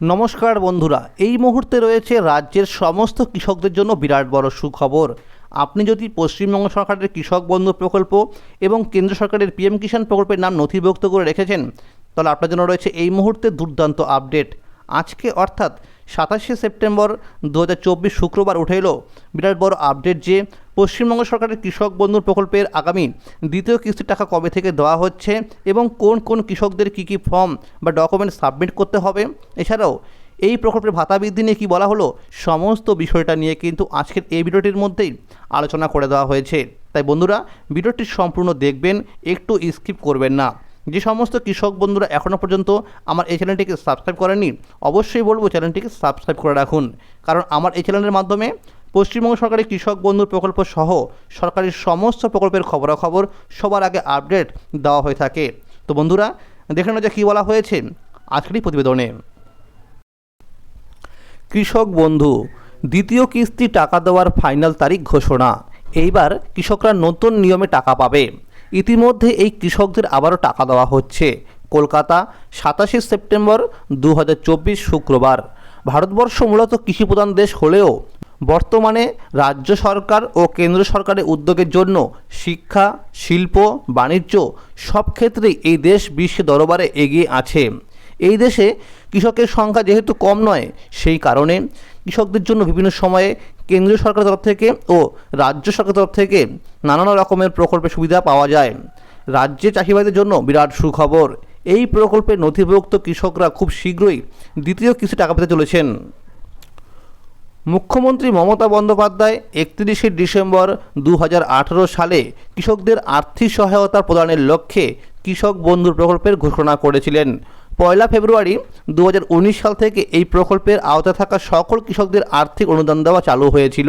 নমস্কার বন্ধুরা, এই মুহূর্তে রয়েছে রাজ্যের সমস্ত কৃষকদের জন্য বিরাট বড় সুখবর। আপনি যদি পশ্চিমবঙ্গ সরকারের কৃষক বন্ধু প্রকল্প এবং কেন্দ্র সরকারের পিএম কিষাণ প্রকল্পের নাম নথিভুক্ত করে রেখেছেন, তাহলে আপনার জন্য রয়েছে এই মুহূর্তে দুর্দান্ত আপডেট। আজকে অর্থাৎ সাতাশে সেপ্টেম্বর দু হাজার চব্বিশ শুক্রবার উঠে এলো বিরাট বড় আপডেট যে পশ্চিমবঙ্গ সরকারের কৃষক বন্ধুর প্রকল্পের আগামী দ্বিতীয় কিস্তির টাকা কবে থেকে দেওয়া হচ্ছে এবং কোন কোন কৃষকদের কী কী ফর্ম বা ডকুমেন্ট সাবমিট করতে হবে? এছাড়াও, এই প্রকল্পের ভাতা বৃদ্ধি নিয়ে কী বলা হলো? সমস্ত বিষয়টা নিয়ে কিন্তু আজকের এই ভিডিওটির মধ্যেই আলোচনা করে দেওয়া হয়েছে। তাই বন্ধুরা, ভিডিওটি সম্পূর্ণ দেখবেন, একটু স্কিপ করবেন না। যে সমস্ত কৃষক বন্ধুরা এখনও পর্যন্ত আমার এই চ্যানেলটিকে সাবস্ক্রাইব করেননি, অবশ্যই বলব চ্যানেলটিকে সাবস্ক্রাইব করে রাখুন। কারণ আমার এই চ্যানেলের মাধ্যমে পশ্চিমবঙ্গ সরকারের কৃষক বন্ধু প্রকল্প সহ সরকারের সমস্ত প্রকল্পের খবরাখবর সবার আগে আপডেট দেওয়া হয়ে থাকে। তো বন্ধুরা, দেখে নেওয়া যাক কী বলা হয়েছে আজকেরই প্রতিবেদনে। কৃষক বন্ধু, দ্বিতীয় কিস্তি টাকা দেওয়ার ফাইনাল তারিখ ঘোষণা। এইবার কৃষকরা নতুন নিয়মে টাকা পাবে। ইতিমধ্যে এই কৃষকদের আবারও টাকা দেওয়া হচ্ছে। কলকাতা, সাতাশে সেপ্টেম্বর দু হাজার চব্বিশ শুক্রবার। ভারতবর্ষ মূলত কৃষিপ্রধান দেশ হলেও বর্তমানে রাজ্য সরকার ও কেন্দ্র সরকারের উদ্যোগের জন্য শিক্ষা, শিল্প, বাণিজ্য সব ক্ষেত্রেই এই দেশ বিশ্বের দরবারে এগিয়ে আছে। এই দেশে কৃষকের সংখ্যা যেহেতু কম নয়, সেই কারণে কৃষকদের জন্য বিভিন্ন সময়ে কেন্দ্রীয় সরকারের তরফ থেকে ও রাজ্য সরকারের তরফ থেকে নানান রকমের প্রকল্পের সুবিধা পাওয়া যায়। রাজ্যে চাষিবাদের জন্য বিরাট সুখবর। এই প্রকল্পে নথিভুক্ত কৃষকরা খুব শীঘ্রই দ্বিতীয় কিছু টাকা পেতে চলেছেন। মুখ্যমন্ত্রী মমতা বন্দ্যোপাধ্যায় একত্রিশে ডিসেম্বর দু হাজার আঠারো সালে কৃষকদের আর্থিক সহায়তা প্রদানের লক্ষ্যে কৃষক বন্ধু প্রকল্পের ঘোষণা করেছিলেন। পয়লা ফেব্রুয়ারি দু হাজার উনিশ সাল থেকে এই প্রকল্পের আওতায় থাকা সকল কৃষকদের আর্থিক অনুদান দেওয়া চালু হয়েছিল।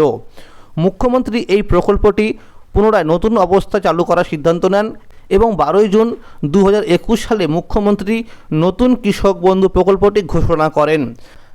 মুখ্যমন্ত্রী এই প্রকল্পটি পুনরায় নতুন অবস্থা চালু করার সিদ্ধান্ত নেন এবং বারোই জুন দু হাজার একুশ সালে মুখ্যমন্ত্রী নতুন কৃষক বন্ধু প্রকল্পটি ঘোষণা করেন।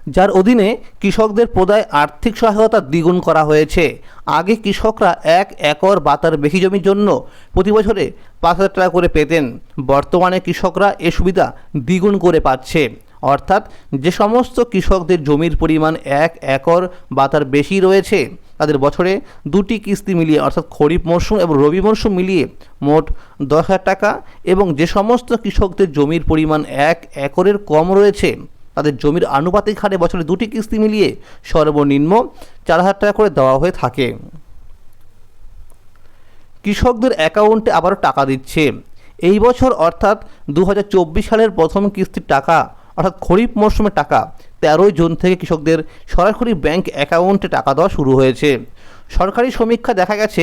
যার অধীনে কৃষকদের প্রদায় আর্থিক সহায়তা দ্বিগুণ করা হয়েছে। আগে কৃষকরা এক একর বা তার বেশি জমির জন্য প্রতি বছরে পাঁচ হাজার টাকা করে পেতেন। বর্তমানে কৃষকরা এ সুবিধা দ্বিগুণ করে পাচ্ছে। অর্থাৎ যে সমস্ত কৃষকদের জমির পরিমাণ এক একর বা তার বেশি রয়েছে, তাদের বছরে দুটি কিস্তি মিলিয়ে, অর্থাৎ খরিফ মরশুম এবং রবি মরশুম মিলিয়ে মোট দশ হাজার টাকা এবং যে সমস্ত কৃষকদের জমির পরিমাণ এক একরের কম রয়েছে তাদের জমির আনুপাতিক হারে বছরে দুটি কিস্তি মিলিয়ে সর্বনিম্ন চার হাজার টাকা করে দেওয়া হয়ে থাকে। কৃষকদের অ্যাকাউন্টে আবারও টাকা দিচ্ছে। এই বছর অর্থাৎ দু হাজার চব্বিশ সালের প্রথম কিস্তির টাকা, অর্থাৎ খরিফ মরশুমের টাকা, তেরোই জুন থেকে কৃষকদের সরাসরি ব্যাংক অ্যাকাউন্টে টাকা দেওয়া শুরু হয়েছে। সরকারি সমীক্ষা দেখা গেছে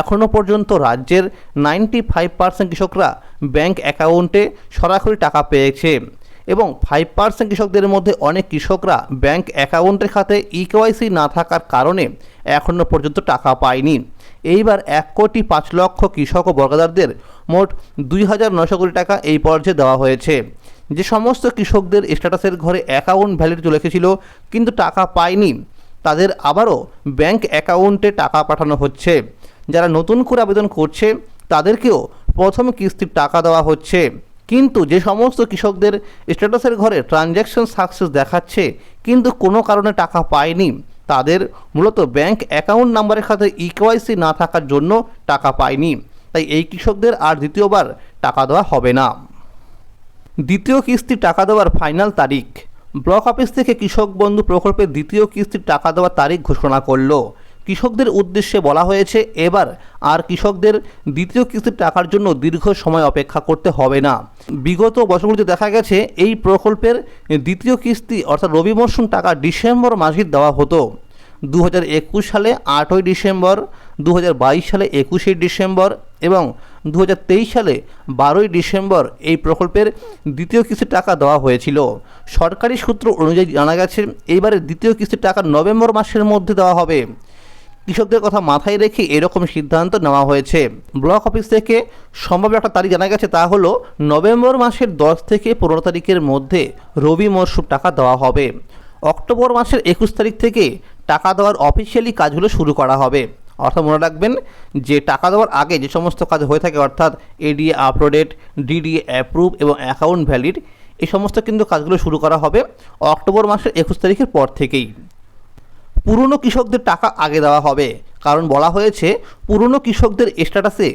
এখনও পর্যন্ত রাজ্যের নাইনটি ফাইভ পার্সেন্ট কৃষকরা ব্যাংক অ্যাকাউন্টে সরাসরি টাকা পেয়েছে। এবং ফাইভ পার্সেন্ট কৃষকদের মধ্যে অনেক কৃষকরা ব্যাংক অ্যাকাউন্টের খাতে ইকেওয়াইসি না থাকার কারণে এখনও পর্যন্ত টাকা পায়নি। এইবার এক কোটি পাঁচ লক্ষ কৃষক ও বর্গাদারদের মোট দুই হাজার নশো কোটি টাকা এই পর্যায়ে দেওয়া হয়েছে। যে সমস্ত কৃষকদের স্ট্যাটাসের ঘরে অ্যাকাউন্ট ভ্যালিড চলে এসেছিল, কিন্তু টাকা পায়নি। তাদের আবারও ব্যাংক অ্যাকাউন্টে টাকা পাঠানো হচ্ছে। যারা নতুন করে আবেদন করছে, তাদেরকেও প্রথম কিস্তির টাকা দেওয়া হচ্ছে। কিন্তু যে সমস্ত কৃষকদের স্ট্যাটাসের ঘরে ট্রানজ্যাকশন সাকসেস দেখাচ্ছে, কিন্তু কোনো কারণে টাকা পায়নি, তাদের মূলত ব্যাংক অ্যাকাউন্ট নাম্বারের খাতে ইকেওয়াইসি না থাকার জন্য টাকা পায়নি। তাই এই কৃষকদের আর দ্বিতীয়বার টাকা দেওয়া হবে না। দ্বিতীয় কিস্তি টাকা দেওয়ার ফাইনাল তারিখ। ব্লক অফিস থেকে কৃষক বন্ধু প্রকল্পের দ্বিতীয় কিস্তির টাকা দেওয়ার তারিখ ঘোষণা করল। কৃষকদের উদ্দেশ্যে বলা হয়েছে, এবার আর কৃষকদের দ্বিতীয় কিস্তির টাকার জন্য দীর্ঘ সময় অপেক্ষা করতে হবে না। বিগত বছরগুলিতে দেখা গেছে, এই প্রকল্পের দ্বিতীয় কিস্তি অর্থাৎ রবি মরশুম টাকা ডিসেম্বর মাসে দেওয়া হতো। দু হাজার একুশ সালে আটই ডিসেম্বর দু হাজার বাইশ সালে একুশে ডিসেম্বর এবং দু হাজার তেইশ সালে বারোই ডিসেম্বর এই প্রকল্পের দ্বিতীয় কিস্তির টাকা দেওয়া হয়েছিল। সরকারি সূত্র অনুযায়ী জানা গেছে, এইবারের দ্বিতীয় কিস্তির টাকা নভেম্বর মাসের মধ্যে দেওয়া হবে। কৃষকদের কথা মাথায় রেখে এরকম সিদ্ধান্ত নেওয়া হয়েছে। ব্লক অফিস থেকে সম্ভাব্য একটা তারিখ জানা গেছে, তা হলো নভেম্বর মাসের দশ থেকে পনেরো তারিখের মধ্যে রবি মরশুম টাকা দেওয়া হবে। অক্টোবর মাসের একুশ তারিখ থেকে টাকা দেওয়ার অফিসিয়ালি কাজগুলো শুরু করা হবে। অর্থাৎ মনে রাখবেন যে টাকা দেওয়ার আগে যে সমস্ত কাজ হয়ে থাকে, অর্থাৎ এডিএ আপলোডেড ডিডিএ অ্যাপ্রুভ এবং অ্যাকাউন্ট ভ্যালিড এই সমস্ত কিন্তু কাজগুলো শুরু করা হবে অক্টোবর মাসের একুশ তারিখের পর থেকেই। পুরনো কৃষকদের টাকা আগে দেওয়া হবে। কারণ বলা হয়েছে, পুরনো কৃষকদের স্ট্যাটাসে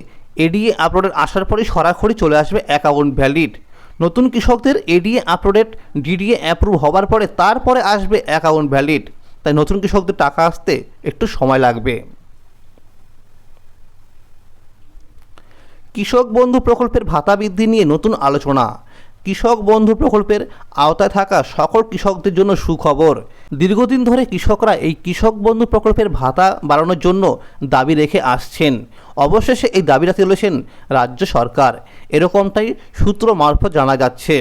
এডিএ আপলোডের আসার পরেই সরাসরি চলে আসবে অ্যাকাউন্ট ভ্যালিড নতুন কৃষকদের এডিএ আপলোডেড, ডিডিএ অ্যাপ্রুভ হবার পরে তারপরে আসবে অ্যাকাউন্ট ভ্যালিড তাই নতুন কৃষকদের টাকা আসতে একটু সময় লাগবে। কৃষক বন্ধু প্রকল্পের ভাতা বৃদ্ধি নিয়ে নতুন আলোচনা। কৃষক বন্ধু প্রকল্পের আওতায় থাকা সকল কৃষকদের জন্য সুখবর। দীর্ঘদিন ধরে কৃষকরা এই কৃষক বন্ধু প্রকল্পের ভাতা বাড়ানোর জন্য দাবি রেখে আসছেন। অবশেষে এই দাবি রাখতে চলেছেন রাজ্য সরকার। এরকমটাই সূত্র মারফত জানা যাচ্ছে।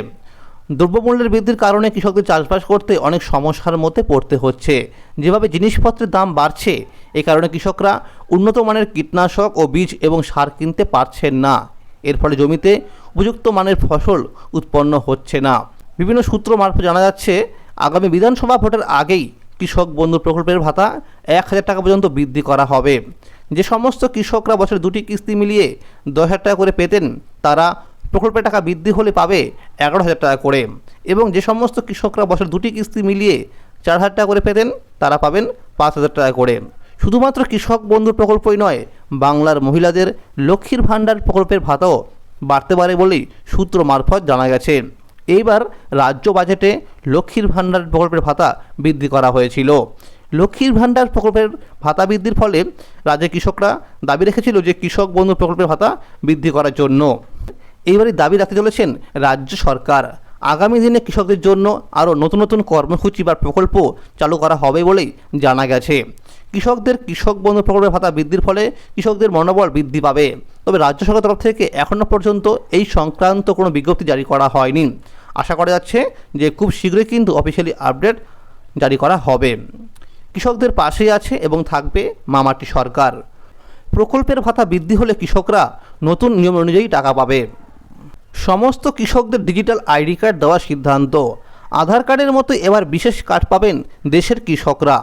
দ্রব্যমূল্যের বৃদ্ধির কারণে কৃষকদের চাষবাস করতে অনেক সমস্যার মধ্যে পড়তে হচ্ছে। যেভাবে জিনিসপত্রের দাম বাড়ছে, এ কারণে কৃষকরা উন্নত মানের কীটনাশক ও বীজ এবং সার কিনতে পারছেন না। এর ফলে জমিতে উপযুক্ত মানের ফসল উৎপন্ন হচ্ছে না। বিভিন্ন সূত্র মারফত জানা যাচ্ছে, আগামী বিধানসভা ভোটের আগেই কৃষক বন্ধু প্রকল্পের ভাতা এক হাজার টাকা পর্যন্ত বৃদ্ধি করা হবে। যে সমস্ত কৃষকরা বছরে দুটি কিস্তি মিলিয়ে দশ হাজার টাকা করে পেতেন, তারা প্রকল্পের টাকা বৃদ্ধি হলে পাবে এগারো হাজার টাকা করে। এবং যে সমস্ত কৃষকরা বছর দুটি কিস্তি মিলিয়ে চার হাজার টাকা করে পেতেন, তারা পাবেন পাঁচ হাজার টাকা করে। শুধুমাত্র কৃষক বন্ধু প্রকল্পই নয়, বাংলার মহিলাদের লক্ষ্মীর ভাণ্ডার প্রকল্পের ভাতাও বাড়তে পারে বলেই সূত্র মারফত জানা গেছে। এইবার রাজ্য বাজেটে লক্ষ্মীর ভাণ্ডার প্রকল্পের ভাতা বৃদ্ধি করা হয়েছিল। লক্ষ্মীর ভাণ্ডার প্রকল্পের ভাতা বৃদ্ধির ফলে রাজ্যের কৃষকরা দাবি রেখেছিল যে কৃষক বন্ধু প্রকল্পের ভাতা বৃদ্ধি করার জন্য। এইবারই দাবি রাখতে চলেছেন রাজ্য সরকার। আগামী দিনে কৃষকদের জন্য আরও নতুন নতুন কর্মসূচি বা প্রকল্প চালু করা হবে বলেই জানা গেছে। কৃষকদের কৃষক বন্ধু প্রকল্পের ভাতা বৃদ্ধির ফলে কৃষকদের মনোবল বৃদ্ধি পাবে। তবে রাজ্য সরকার তরফ থেকে এখনও পর্যন্ত এই সংক্রান্ত কোনো বিজ্ঞপ্তি জারি করা হয়নি। আশা করা যাচ্ছে যে খুব শীঘ্রই কিন্তু অফিসিয়ালি আপডেট জারি করা হবে। কৃষকদের পাশেই আছে এবং থাকবে মামাটি সরকার। প্রকল্পের ভাতা বৃদ্ধি হলে কৃষকরা নতুন নিয়ম অনুযায়ী টাকা পাবে। সমস্ত কৃষকদের ডিজিটাল আইডি কার্ড দেওয়ার সিদ্ধান্ত। আধার কার্ডের মতো এবার বিশেষ কার্ড পাবেন দেশের কৃষকরা।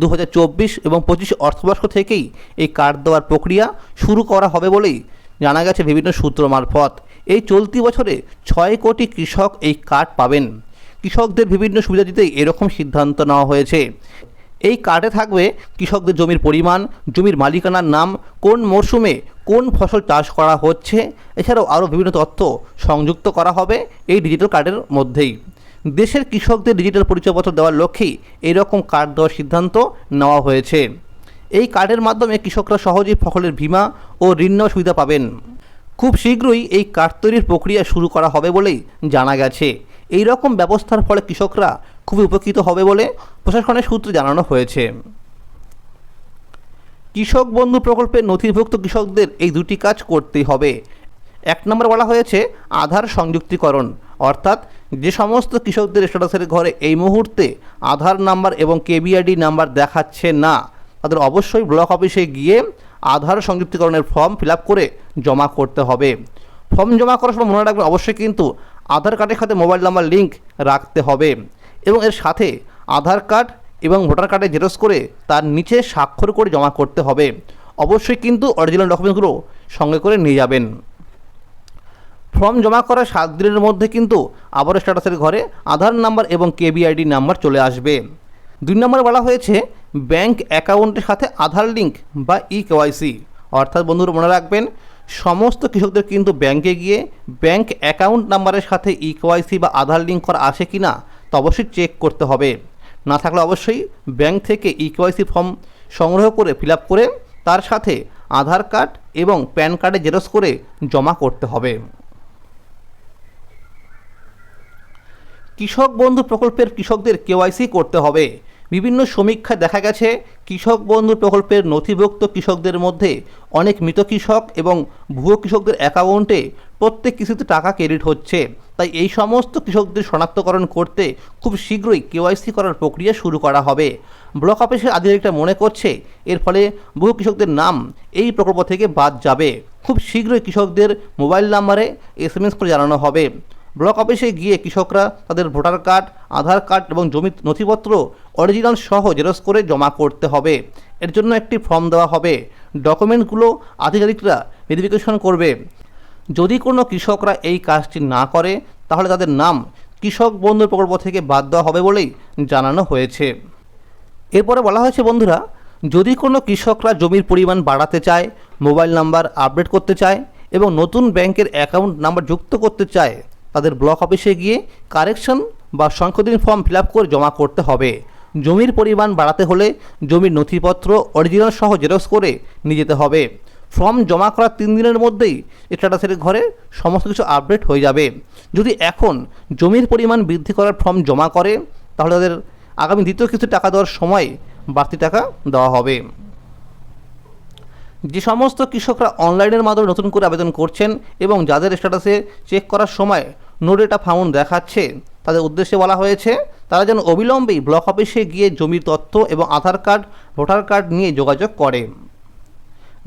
দু হাজার চব্বিশ এবং পঁচিশ অর্থবর্ষ থেকেই এই কার্ড দেওয়ার প্রক্রিয়া শুরু করা হবে বলেই জানা গেছে বিভিন্ন সূত্র মারফত। এই চলতি বছরে ছয় কোটি কৃষক এই কার্ড পাবেন। কৃষকদের বিভিন্ন সুবিধা দিতেই এরকম সিদ্ধান্ত নেওয়া হয়েছে। এই কার্ডে থাকবে কৃষকদের জমির পরিমাণ, জমির মালিকানার নাম, কোন মরশুমে কোন ফসল চাষ করা হচ্ছে, এছাড়াও আরও বিভিন্ন তথ্য সংযুক্ত করা হবে এই ডিজিটাল কার্ডের মধ্যেই। দেশের কৃষকদের ডিজিটাল পরিচয়পত্র দেওয়ার লক্ষ্যেই এরকম কার্ড দেওয়ার সিদ্ধান্ত নেওয়া হয়েছে। এই কার্ডের মাধ্যমে কৃষকরা সহজেই ফসলের বীমা ও ঋণ নেওয়ার সুবিধা পাবেন। খুব শীঘ্রই এই কার্ড তৈরির প্রক্রিয়া শুরু করা হবে বলেই জানা গেছে। এই রকম ব্যবস্থার ফলে কৃষকরা খুবই উপকৃত হবে বলে প্রশাসনের সূত্রে জানানো হয়েছে। কৃষক বন্ধু প্রকল্পের নথিভুক্ত কৃষকদের এই দুটি কাজ করতেই হবে। এক নম্বর বলা হয়েছে, আধার সংযুক্তিকরণ, অর্থাৎ যে সমস্ত কৃষকদের স্ট্যাটাসের ঘরে এই মুহূর্তে আধার নাম্বার এবং কেবিআইডি নাম্বার দেখাচ্ছে না, তাদের অবশ্যই ব্লক অফিসে গিয়ে আধার সংযুক্তিকরণের ফর্ম ফিল করে জমা করতে হবে। ফর্ম জমা করার সময় মনে রাখবেন, অবশ্যই কিন্তু আধার কার্ডের সাথে মোবাইল নাম্বার লিঙ্ক রাখতে হবে এবং এর সাথে আধার কার্ড এবং ভোটার কার্ডে জেরক্স করে তার নিচে স্বাক্ষর করে জমা করতে হবে। অবশ্যই কিন্তু অরিজিনাল ডকুমেন্টসগুলো সঙ্গে করে নিয়ে যাবেন। ফর্ম জমা করার সাত দিনের মধ্যে কিন্তু আবার স্ট্যাটাসের ঘরে আধার নাম্বার এবং কেবিআইডি নাম্বার চলে আসবে। দুই নম্বরে বলা হয়েছে, ব্যাংক অ্যাকাউন্টের সাথে আধার লিঙ্ক বা ই কেওয়াইসি অর্থাৎ বন্ধুরা মনে রাখবেন, সমস্ত কৃষকদের কিন্তু ব্যাংকে গিয়ে ব্যাংক অ্যাকাউন্ট নাম্বারের সাথে ই কেওয়াইসি বা আধার লিঙ্ক করা আছে কি না, তা অবশ্যই চেক করতে হবে। না থাকলে অবশ্যই ব্যাংক থেকে ই কেওয়াইসি ফর্ম সংগ্রহ করে ফিল করে তার সাথে আধার কার্ড এবং প্যান কার্ডে জেরক্স করে জমা করতে হবে। কৃষক বন্ধু প্রকল্পের কৃষকদের কেওয়াইসি করতে হবে। বিভিন্ন সমীক্ষায় দেখা গেছে, কৃষক বন্ধু প্রকল্পের নথিভুক্ত কৃষকদের মধ্যে অনেক মৃত কৃষক এবং ভুয়ো কৃষকদের অ্যাকাউন্টে প্রত্যেক কিস্তিতে টাকা ক্রেডিট হচ্ছে। তাই এই সমস্ত কৃষকদের শনাক্তকরণ করতে খুব শীঘ্রই কেওয়াইসি করার প্রক্রিয়া শুরু করা হবে। ব্লক অফিসের আধিকারিকরা মনে করছে, এর ফলে বহু কৃষকদের নাম এই প্রকল্প থেকে বাদ যাবে। খুব শীঘ্রই কৃষকদের মোবাইল নাম্বারে এস এম এস করে জানানো হবে। ব্লক অফিসে গিয়ে কৃষকরা তাদের ভোটার কার্ড, আধার কার্ড এবং জমির নথিপত্র অরিজিনাল সহ জেরক্স করে জমা করতে হবে। এর জন্য একটি ফর্ম দেওয়া হবে। ডকুমেন্টগুলো আধিকারিকরা ভেরিফিকেশন করবে। যদি কোনো কৃষকরা এই কাজটি না করে, তাহলে তাদের নাম কৃষক বন্ধু প্রকল্প থেকে বাদ দেওয়া হবে বলেই জানানো হয়েছে। এরপরে বলা হয়েছে, বন্ধুরা, যদি কোনো কৃষকরা জমির পরিমাণ বাড়াতে চায়, মোবাইল নাম্বার আপডেট করতে চায় এবং নতুন ব্যাংকের অ্যাকাউন্ট নাম্বার যুক্ত করতে চায় তাদের ব্লক অফিসে গিয়ে কারেকশন বা সংশোধনী ফর্ম ফিল করে জমা করতে হবে। জমির পরিমাণ বাড়াতে হলে জমির নথিপত্র অরিজিনাল সহ জেরক্স করে নিয়ে যেতে হবে। ফর্ম জমা করার তিন দিনের মধ্যেই স্ট্যাটাসের ঘরে সমস্ত কিছু আপডেট হয়ে যাবে। যদি এখন জমির পরিমাণ বৃদ্ধি করার ফর্ম জমা করে, তাহলে তাদের আগামী দ্বিতীয় কিছু টাকা দেওয়ার সময় বাড়তি টাকা দেওয়া হবে। যে সমস্ত কৃষকরা অনলাইনের মাধ্যমে নতুন করে আবেদন করছেন এবং যাদের স্ট্যাটাসে চেক করার সময় নো ডেটা ফাউন্ড দেখাচ্ছে, তাদের উদ্দেশ্যে বলা হয়েছে, তারা যেন অবিলম্বেই ব্লক অফিসে গিয়ে জমির তথ্য এবং আধার কার্ড, ভোটার কার্ড নিয়ে যোগাযোগ করে।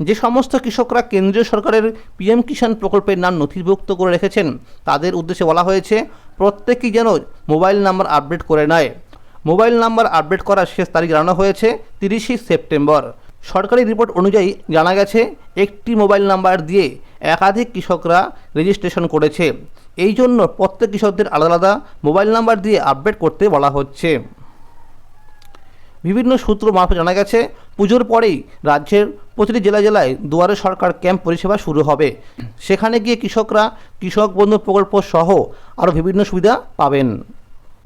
যে সমস্ত কৃষকরা কেন্দ্রীয় সরকারের পিএম কিষাণ প্রকল্পের নাম নথিভুক্ত করে রেখেছেন, তাদের উদ্দেশ্যে বলা হয়েছে, প্রত্যেকেই যেন মোবাইল নাম্বার আপডেট করে নেয়। মোবাইল নাম্বার আপডেট করার শেষ তারিখ জানানো হয়েছে তিরিশে সেপ্টেম্বর। সরকারি রিপোর্ট অনুযায়ী জানা গেছে, একটি মোবাইল নাম্বার দিয়ে একাধিক কৃষকরা রেজিস্ট্রেশন করেছে। এই জন্য প্রত্যেক কৃষকদের আলাদা আলাদা মোবাইল নাম্বার দিয়ে আপডেট করতে বলা হচ্ছে। বিভিন্ন সূত্র মারফত জানা গেছে, পুজোর পরেই রাজ্যের প্রতিটি জেলা জেলায় দুয়ারে সরকার ক্যাম্প পরিষেবা শুরু হবে। সেখানে গিয়ে কৃষকরা কৃষক বন্ধু প্রকল্প সহ আরও বিভিন্ন সুবিধা পাবেন।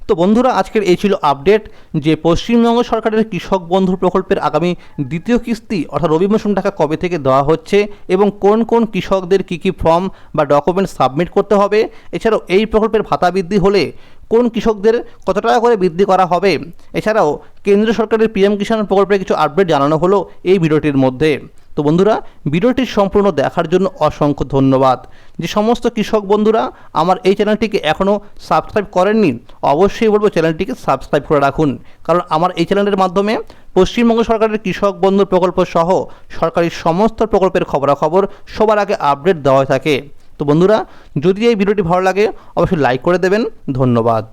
তো বন্ধুরা, আজকের এই ছিল আপডেট যে পশ্চিমবঙ্গ সরকারের কৃষক বন্ধু প্রকল্পের আগামী দ্বিতীয় কিস্তি অর্থাৎ রবি মৌসুম টাকা কবে থেকে দেওয়া হচ্ছে এবং কোন কোন কৃষকদের কী কী ফর্ম বা ডকুমেন্ট সাবমিট করতে হবে, এছাড়াও এই প্রকল্পের ভাতা বৃদ্ধি হলে কোন কৃষকদের কত টাকা করে বৃদ্ধি করা হবে, এছাড়াও কেন্দ্র সরকারের পিএম কিষাণ প্রকল্পের কিছু আপডেট জানানো হলো এই ভিডিওটির মধ্যে। তো বন্ধুরা, ভিডিওটি সম্পূর্ণ দেখার জন্য অসংখ্য ধন্যবাদ। যে সমস্ত কৃষক বন্ধুরা আমার এই চ্যানেলটিকে এখনও সাবস্ক্রাইব করেননি, অবশ্যই বলব চ্যানেলটিকে সাবস্ক্রাইব করে রাখুন। কারণ আমার এই চ্যানেলের মাধ্যমে পশ্চিমবঙ্গ সরকারের কৃষক বন্ধু প্রকল্প সহ সরকারি সমস্ত প্রকল্পের খবরাখবর সবার আগে আপডেট দেওয়া হয়ে থাকে। তো বন্ধুরা, যদি এই ভিডিওটি ভালো লাগে, অবশ্যই লাইক করে দেবেন। ধন্যবাদ।